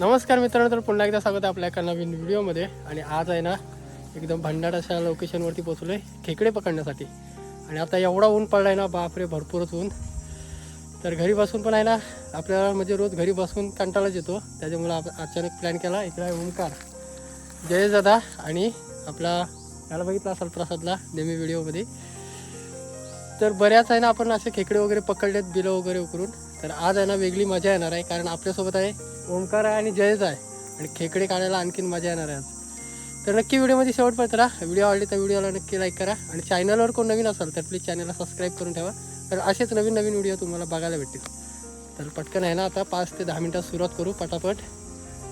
नमस्कार मित्रांनो तर पुन्हा एकदा स्वागत आहे आपल्या एका नवीन व्हिडिओमध्ये. आणि आज आहे ना एकदम भंडार अशा लोकेशनवरती पोचलो आहे खेकडे पकडण्यासाठी. आणि आता एवढा ऊन पडला आहे ना बापरे भरपूरच ऊन. तर घरी बसून पण आहे ना आपल्याला म्हणजे रोज घरी बसून कंटाळाच येतो. त्याच्यामुळे आप अचानक प्लॅन केला इकडे आहे ओंकार जय दादा आणि आपला याला बघितला असाल प्रसादला नेहमी व्हिडिओमध्ये तर बऱ्याच आहे ना आपण असे खेकडे वगैरे पकडलेत बिलं वगैरे उकरून. तर आज आहे ना वेगळी मजा येणार आहे कारण आपल्यासोबत आहे ओंकार आहे आणि जयच आहे. आणि खेकडे काढायला आणखीन मजा येणार आहे आज. तर नक्की व्हिडिओमध्ये शेवटपर्यंत राहा. व्हिडिओ आवडली तर व्हिडिओला नक्की लाईक करा. आणि चॅनलवर कोण नवीन असाल तर प्लीज चॅनलला सबस्क्राईब करून ठेवा. तर असेच नवीन नवीन व्हिडिओ तुम्हाला बघायला भेटतील. तर पटकन आहे ना आता पाच ते दहा मिनटात सुरुवात करू पटापट.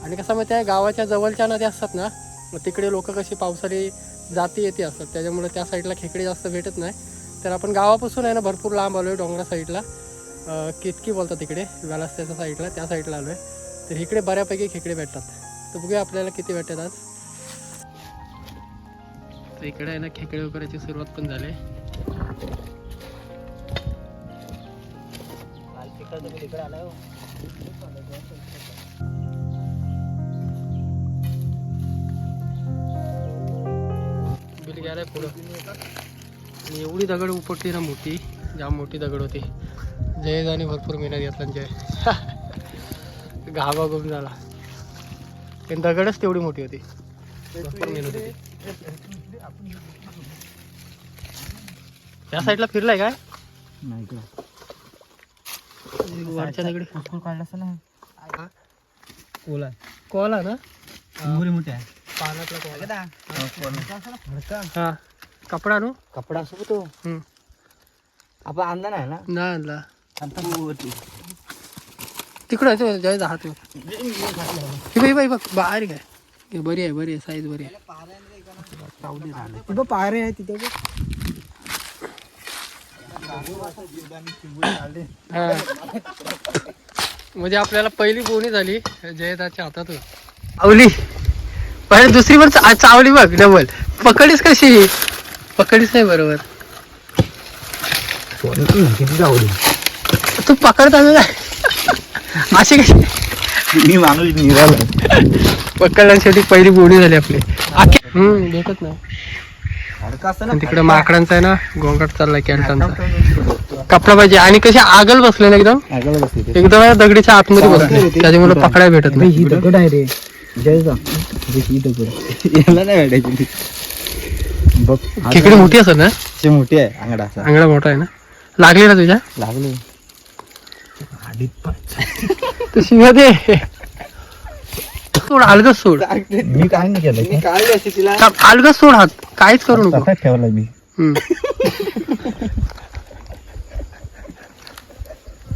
आणि कसं माहिती आहे गावाच्या जवळच्या नद्या असतात ना मग तिकडे लोक कशी पावसाळी जाती येते असतात. त्याच्यामुळे त्या साईडला खेकडे जास्त भेटत नाही. तर आपण गावापासून आहे ना भरपूर लांब आलो आहे डोंगरा साईडला केतकी बोलतात तिकडे व्यालास्त्याच्या साईडला त्या साईडला आलो आहे तर इकडे बऱ्यापैकी खेकडे भेटतात. तर बघूया आपल्याला किती भेटतात आज. तर इकडे आहे ना खेकडे वगैरेची सुरुवात पण झाली. बिल गेलाय पुढं. आणि एवढी दगड उपटली ना मोठी. जाम मोठी दगड होती. जय आणि भरपूर मेहनत घेतला जय. घाबा गुम झाला. पण दगडच तेवढी मोठी होती. भरपूर मेहनत होती. त्या साईडला फिरलाय काय? वरच्या दगडी. कोला कॉला ना? चिंबुरी मोठी आहे. कॉला हा कपडा आणू? कपडा असतो तो हम्म. आपण आणला नाही ना नाही आणला आता वरती तिकडं आहे तो जय हात ही बाई बाई बघ बाहेर काय हे बरी आहे बरी आहे साईज बरी आहे तिथं पायरे आहे तिथे हा. म्हणजे आपल्याला पहिली बोनी झाली जयदाच्या हातातून आवली पहिले दुसरी पण चावली बघ डबल पकडीस कशी पकडीस नाही बरोबर किती आवडी तू पकडता कशी मी मागली निघालं पकडल्या शेवटी पहिली बोनी झाली आपली हम्म भेटत नाही तिकडे माकडांचा आहे ना गोंगाट चाललाय कॅन्टनचा कपडा पाहिजे आणि कसे आगल बसले ना एकदम. एकदम दगडीच्या आतमध्ये बसले त्याच्यामुळे पकडायला भेटत नाही ही दगड आहे रे जयचा ही दगड याला नाही भेटायची ती. बघ खेकडी मोठी असत ना ती मोठी आहे अंगडा असा आंगडा मोठा आहे ना लागली ना तुझ्या? लागले. शिव्या दे. सोड अलगच सोड. मी काय नाही केलं अलगच सोड हात. काहीच करू नको. तसाच ठेवला मी.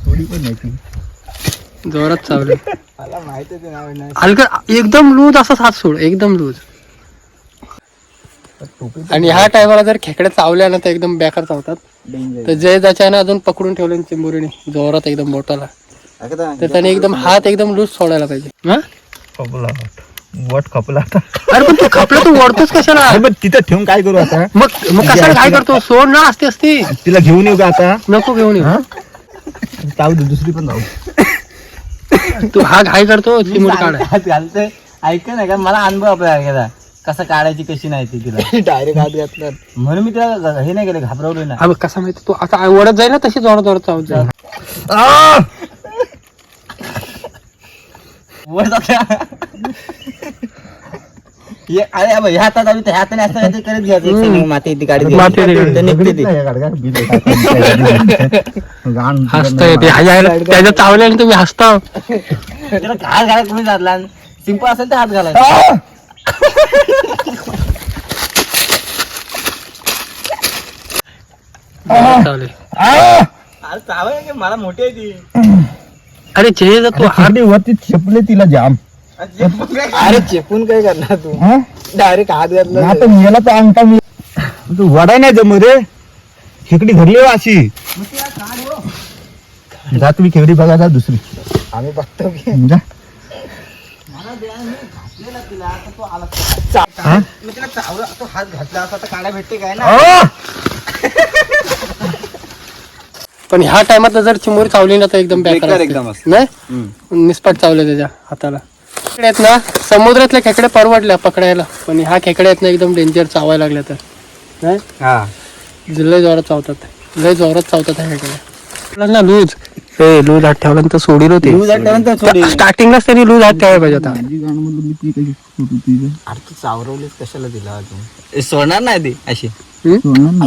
थोडी पण जोरात चावले. मला माहिती आहे ते नाव नाही. अलग एकदम लूज असाच हात सोड. एकदम लूज. आणि ह्या टायमाला जर खेकड्या चावल्या ना तर एकदम बेकार चावतात. तर जय जाच्या आहे ना अजून पकडून ठेवले चिंबुरीने जोरात एकदम बोटाला. तर त्याने एकदम हात एकदम लूज सोडायला पाहिजे. हा? खपला वट खपला अरे पण तू खपला तू ओढतोस कशाला? अरे पण तिथं ठेवून काय करू आता? मग मग कशाला काय करतो? सोड ना असते असती. तिला घेऊन येऊ का आता? नको घेऊन ये. हा? जाऊ दे दुसरी पण जाऊ तू हा घाय करतो चिमुडी काढ. घालतोय. ऐक नाही का मला अनुभव आपल्या कसं काढायची कशी नाही ती तिला. डायरेक्ट हात घातला म्हणून मी तिला हे नाही केलं घाबरवलं ना. बघ कसा माहिती तू आता ओढत जाईल ना तशी जोरात जोरात चावत जाईल वर जात्या. ये- अरे अबे, ह्या हातात आली तर ह्या हाताने असं काहीतरी करत घ्यायचं. एक संग माती ती माती घ्यायची. ती- तर निघते ती. हसता येते ह्याच्या त्याच्या चावल्याने तुम्ही हसता. त्याला घाल घालायला तुम्ही जातला सिंपल असेल तर हात घालायचा चावले अरे चावय की मला मोठी आहे ती. अरे जे तू हात. वरती छेपले तिला जाम. अरे चेपून काय करणार? तू? डायरेक्ट हात घातला आता मेला तर अंगठा मी तू वडाय नाही जमू रे. खेकडी घडली हो अशी. जा तुम्ही खेकडी बघा जा दुसरी. आम्ही बघतो जा. पण ह्या टायमात जर चिमोरी चावली ना तर एकदम बेकार. एकदम असते. नाही? निस्पाट चावलं त्याच्या हाताला. खेकडे आहेत ना समुद्रातल्या खेकडे परवडल्या पकडायला पण ह्या खेकड्या आहेत ना एकदम डेंजर चावायला लागल्या तर. नाही? लय जोरात चावतात. लय जोरात चावतात ह्या खेकड्या ना लूज. ए लूज हात ठेवल्यानंतर सोडील होते. स्टार्टिंगलाच त्यांनी लूज हात ठेवायला पाहिजे होता. अरे तू चावरवलीस कशाला दिला अजून? सोडणार नाही ती अशी. हम्म?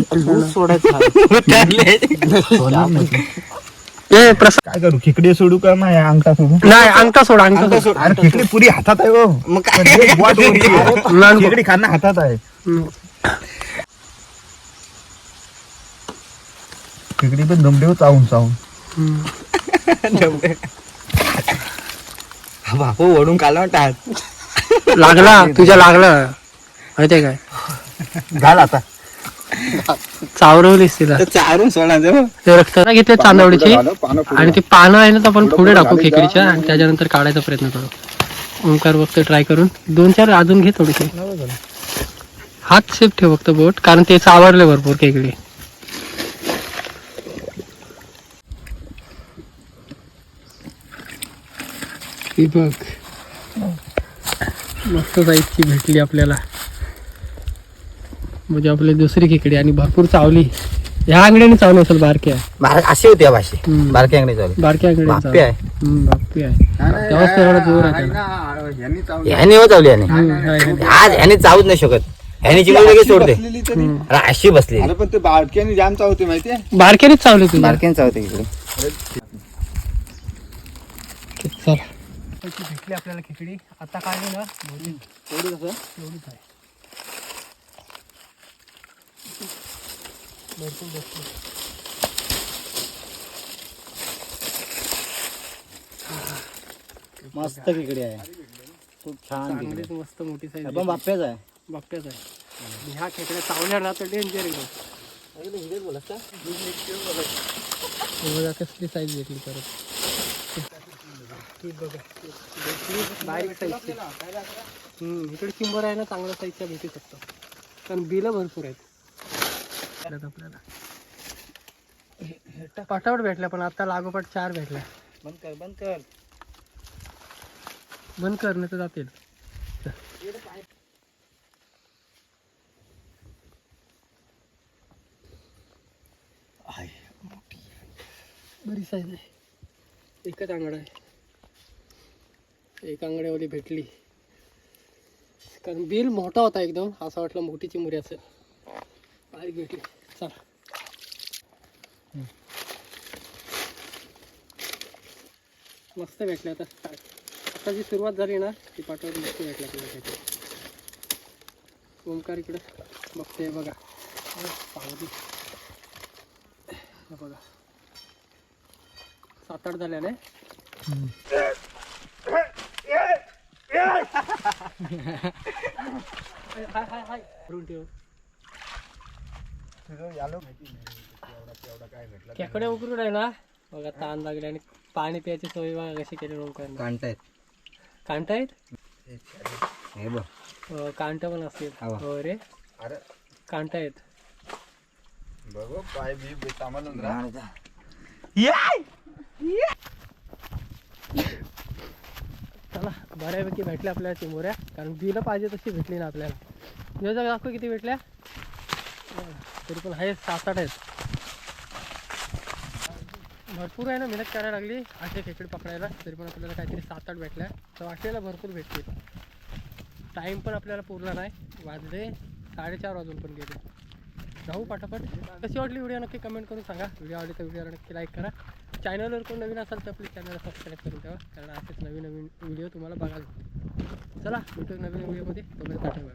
ए प्रसाद काय करू खेकडे सोडू का नाही अंगठा सोडू नाही अंगठा सोड अंगठा सोड. अरे खेकडी पुरी हातात आहे हो मग पण एक बोट वरती आहे. लहान बघ. खेकडी खाणं हातात आहे. हम्म. खेकडी पण दमडे चावून चावून. बापू ओढून काला टाक. लागला तुझ्या लागला. माहितीये काय? घाल आता. चावरवलीस तिला. चारून ते रक्त घेतले चांदवडीची. आणि ती पानं आहे ना तर आपण पुढे टाकू खेकडीच्या आणि त्याच्यानंतर काढायचा प्रयत्न करू. ओंकार बघतो ट्राय करून. दोन चार अजून घे थोडीशी हात सेफ ठेव फक्त बोट कारण ते चावरले भरपूर खेकडी. ही बघ. मस्त साईजची भेटली आपल्याला. म्हणजे आपली दुसरी खेकडी आणि भरपूर चावली. ह्या अंगड्याने चावली असेल बारक्या. अशी होती भाषे. बारक्या अंगडी चालू बारक्या अंगड्याने बाप्पी चावली. आहे. बाप्पी आहे. तेव्हाच तेवढा जोर आहे. ह्याने हो चावली ह्याने. आहे. आज ह्याने. चावूच नाही शकत. ह्याने चिकन लगेच सोडते. अशी बसली अरे पण ते बाळक्याने जाम चावते माहितीये? बारक्यानेच चावली बारक्याने चावते इकडे चल. भेटली आपल्याला खिचडी. आता काढली ना एवढी कसं? एवढीच आहे. भरपूर मस्त खेकडी आहे. खूप छान चांगलीच मस्त मोठी साईज पण बाप्याच आहे. बाप्याच आहे. ह्या खेकड्या चावल्या ना तर डेंजर एकदम कसली साईज भेटली परत? ही बघा. भेटली बारीक साईजची हम्म इकडे चिंबर आहे ना चांगल्या साईजच्या भेटू शकतो कारण बिलं भरपूर आहेत. आपल्याला. पटापट भेटल्या पण आता लागोपाठ चार भेटल्या. बंद कर बंद कर. बंद करणे तर जातील. बरी साईज आहे. एकच आंगडा आहे. एक आंगड्यावाली भेटली. कारण बिल मोठा होता एकदम असं वाटलं मोठी चिमुरी असेल बारीक भेटली चला. मस्त भेटले आता. आता जी सुरुवात झाली ना ती पाठवत मस्त भेटल्या तुला ओमकार इकडे बघते बघा. पावती बघा. सात आठ झाल्या ना? हाय हाय हाय हाय भरून ठेव खेकडे उकरून आहे ना? बघा ताण लागले आणि पाणी प्यायची सोय बघा कशी केली ओमकारने कांटायत कांटा आहेत हे बघ. अं, कांटा पण असतील. हवा. हो रे. अरे. कांटा आहेत बघ पाय बी सामान चला बऱ्यापैकी भेटल्या आपल्याला चिमोऱ्या कारण बिलं पाहिजे तशी भेटली ना आपल्याला. दिवस दाखव किती भेटल्या. तरी पण आहे सात आठ आहेत. भरपूर आहे ना मेहनत करायला लागली. असे खेकडे पकडायला. तरी पण आपल्याला काहीतरी सात आठ भेटल्या. तर वाटलेला भरपूर भेटतील. टाईम पण आपल्याला पूर्ण नाही. वाजले साडेचार वाजून पण गेले. जाऊ पाठापट कशी वाटली व्हिडिओ? नक्की कमेंट करून सांगा. व्हिडिओ आवडली तर व्हिडिओला नक्की लाईक करा. चॅनलवर कोण नवीन असाल तर आपली चॅनल सबस्क्राईब करून ठेवा. कारण असेच नवीन नवीन व्हिडिओ तुम्हाला बघायला चला भेटू नवीन व्हिडिओमध्ये तोपर्यंत पाठवा.